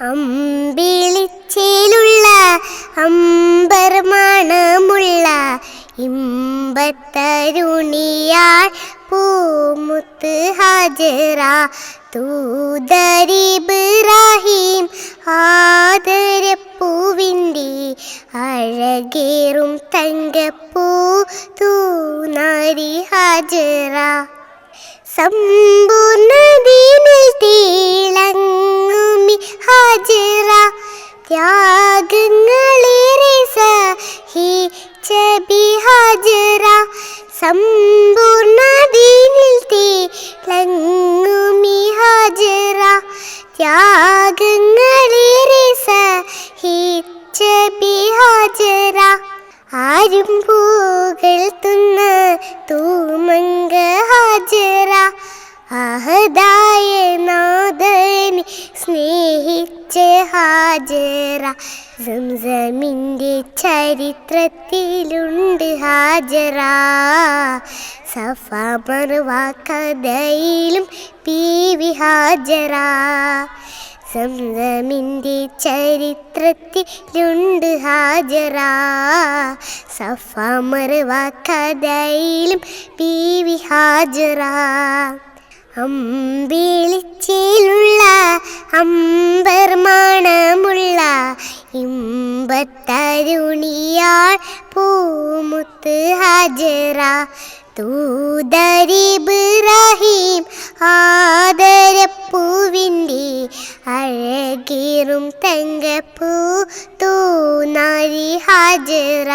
അമ്പിളിച്ചേലുള്ള അമ്പർ മണമുള്ള ഇമ്പത്തരുണിയാൾ പൂമുത്ത് ഹാജറ. തൂതരിബ്രാഹിം ആദരപ്പൂവിന്റെ അഴകേറും തങ്കപ്പൂ തൂനാരി ഹാജറ. സമ്പൂർണതീനിൽ ഹാജറ ത്യാഗങ്ങളേറെ സഹിച്ചബി ഹാജറ സമ്പൂർണതീനിൽ തിളങ്ങുമി ഹാജറ ത്യാഗങ്ങളേറെ സഹിച്ചബി ഹാജറ ആരും പൂകൾത്തുന്ന തൂമങ്ക ഹാജറ അഹദായ നാദനി സ്നേഹിച്ച ഹാജറ സംസമിന്റെ ചരിത്രത്തിലുണ്ട് ഹാജറ സഫ മറുവ കഥയിലും പി വി ഹാജറ സംസമിന്റെ ചരിത്രത്തിലുണ്ട് ഹാജറ സഫ മറുവ കഥയിലും പി വി ഹാജറ അമ്പിളിച്ചിലുള്ള അമ്പർ ഇമ്പത്തരുണിയാൾ പൂമുത്ത് ഹജറ. തൂതരിബ്രാഹിം ആദരപ്പൂവിന്റെ അഴകീറും തങ്കപ്പൂ തൂനാരി ഹാജറ.